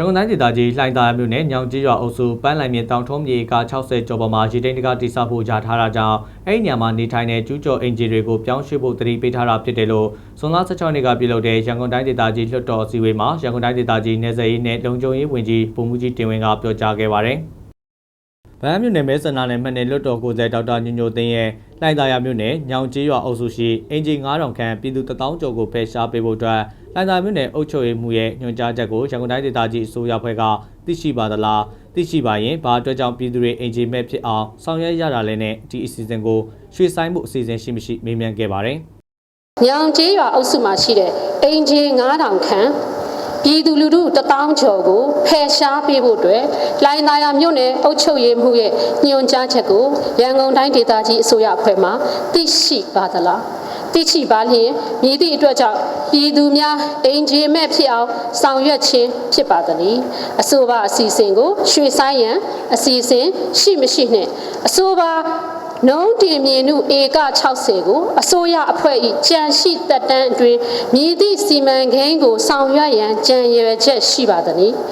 ရန်ကုန်တိုင်းဒေသကြီးလှိုင်သာယာမြို့နယ်ညောင်ကြီးရွာအုပ်စုပန်းလိုင်မြေတောင်ထုံးမြေက60ကျော်ပေါ်မှာရေတိန်တကတိစဖို့ကြားထားတာကြောင့်အဲ့ဒီညမှာနေထိုင်တဲ့ကျူးကျော်အင်ဂျီတွေကိုပြောင်းရွှေ့ဖို့တတိပေးထားတာဖြစ်တယ်လို့ဇွန်လ16ရက်နေ့ကပြုလုပ်တဲ့ရန်ကုန်တိုင်းဒေသကြီးလွှတ်တော်အစည်းအဝေးမှာရန်ကုန်တိုင်းဒေသကြီးနယ်စပ်ရေးနဲ့လုံခြုံရေးဝန်ကြီးပုံမှုကြီးတင်ဝင်းကပြောကြားခဲ့ပါတယ်။ဗဟန်းမြို့နယ်မဲဆန္ဒနယ်မှတ်နယ်လွတ်တော်ကိုယ်စားဒေါက်တာညိုညိုသိန်းရဲ့လှိုင်သာယာမြို့နယ်ညောင်ကျေးရွာအုပ်စုရှိအင်ဂျီ9000ခန့်ပြည်သူ1000ကျော်ကိုဖယ်ရှားပေးဖို့အတွက် လှိုင်သာယာမြို့နယ်အုပ်ချုပ်ရေးမှူးရဲ့ညွှန်ကြားချက်ကိုရန်ကုန်တိုင်းဒေသကြီးအစိုးရဖွဲ့ကသိရှိပါသလားသိရှိပါရင်ဘာအတွက်ကြောင့်ပြည်သူတွေအင်ဂျီမဲ့ဖြစ်အောင်ဆောင်ရွက်ရတာလဲနဲ့ဒီအစီအစဉ်ကိုရွှေ့ဆိုင်းမှုအစီအစဉ်ရှိမရှိမေးမြန်းခဲ့ပါတယ်ညောင်ကျေးရွာအုပ်စုမှာရှိတဲ့အင်ဂျီ9000ခန့်ပြည်သူလူထု1000ကျော်ကိုဖယ်ရှားပေးဖို့အတွက်လိုင်သာယာမြို့နယ်အုပ်ချုပ်ရေးမှုရဲ့ညွှန်ကြားချက်ကိုရန်ကုန်တိုင်းဒေသကြီးအစိုးရအဖွဲ့မှသိရှိပါသလား သိရှိပါလျင်မြည်သည့်အတွက်ကြောင့်ပြည်သူများအင်ဂျီမဲ့ဖြစ်အောင်ဆောင်ရွက်ခြင်းဖြစ်ပါသနည်းအဆိုပါအစီအစဉ်ကိုရွှေဆိုင်ရန်အစီအစဉ်ရှိမရှိနှင့်အဆိုပါနှုံးတင်မြင်မှုဧက60ကိုအစိုးရအဖွဲ့၏ကြံရှိသက်တမ်းအတွင်းမြည်သည့်စီမံကိန်းကိုဆောင်ရွက်ရန်ကြံရွယ်ချက်ရှိပါသည်။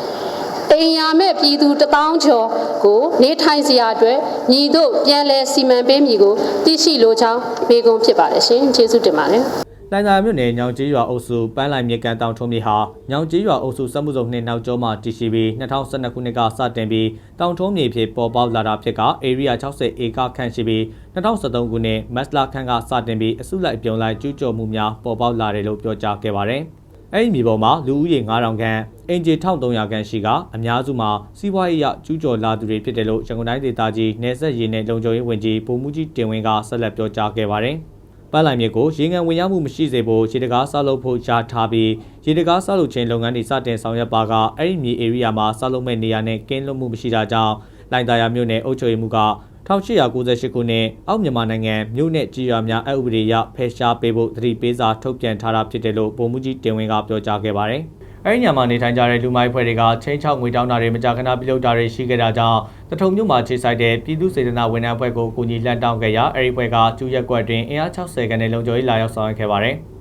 အိမ်ယာမဲ့ပြည်သူတပေါင်းကျော်ကိုနေထိုင်စရာအတွက်ညီတို့ပြန်လည်စီမံပေးမည်ကိုသိရှိလိုကြောင်းမေကွန်းဖြစ်ပါတယ်ရှင်။ကျေးဇူးတင်ပါတယ်။။လိုင်သာယာမြို့နယ်ညောင်ကျေးရွာအုပ်စုပန်းလိုင်မြေကန်တောင်ထုံးမြေဟာညောင်ကျေးရွာအုပ်စုစက်မှုစုံနှင့်နောက်ကျောမှာတည်ရှိပြီး2012ခုနှစ်ကစတင်ပြီးတောင်ထုံးမြေဖြစ်ပေါ်ပေါက်လာတာဖြစ်ကဧရိယာ60ဧကခန့်ရှိပြီး2013ခုနှစ်မတ်လခန့်ကစတင်ပြီးအစုလိုက်အပြုံလိုက်ကျူးကျော်မှုများပေါ်ပေါက်လာတယ်လို့ပြောကြားခဲ့ပါတယ်။အဲ့ဒီမြေပေါ်မှာလူဦးရေ9000ခန့် အင်ဂျီ1300ခန့်ရှိကအများစုမှာစီးပွားရေးအရကျူးကျော်လာသူတွေဖြစ်တယ်လို့ရန်ကုန်တိုင်းဒေသကြီးနယ်စပ်ရေးနယ်လုံခြုံရေးဝန်ကြီးဗိုလ်မှူးကြီးတင်ဝင်းကဆက်လက်ပြောကြားခဲ့ပါတယ်။ပန်းလိုင်မြစ်ကိုရေငန်ဝင်ရောက်မှုမရှိစေဖို့ရေတကားဆောက်လုပ်ဖို့ကြားထားပြီးရေတကားဆောက်လုပ်ခြင်းလုပ်ငန်းတွေစတင်ဆောင်ရွက်ပါကအဲ့ဒီမြေ area မှာဆောက်လုပ်မဲ့နေရာနဲ့ကင်းလွတ်မှုမရှိတာကြောင့်လိုင်သာယာမြို့နယ်အုပ်ချုပ်ရေးမှူးက1898ခုနှစ်အောက်မြန်မာနိုင်ငံမြို့နယ်ကြီးရွာများအဥပဒေအရဖယ်ရှားပေးဖို့တတိပေးစာထုတ်ပြန်ထားတာဖြစ်တယ်လို့ဗိုလ်မှူးကြီးတင်ဝင်းကပြောကြားခဲ့ပါတယ်။ အဲဒီညမှာနေထိုင်ကြတဲ့လူမိုက်ဖွဲ့တွေကချင်းချောက်ငွေတောင်းတာတွေမကြာခဏပြုလုပ်တာတွေရှိခဲ့တာကြောင့်တထုံမြို့မှာခြေဆိုင်တဲ့ပြည်သူစေတနာဝန်ထမ်းဖွဲ့ကိုကူညီလှမ်းတောင်းခဲ့ရာအဲဒီဖွဲ့ကကျူးရက်ကွက်တွင်အင်အား60ခန်းနဲ့လုံခြုံရေးလာရောက်ဆောင်ရွက်ခဲ့ပါတယ်။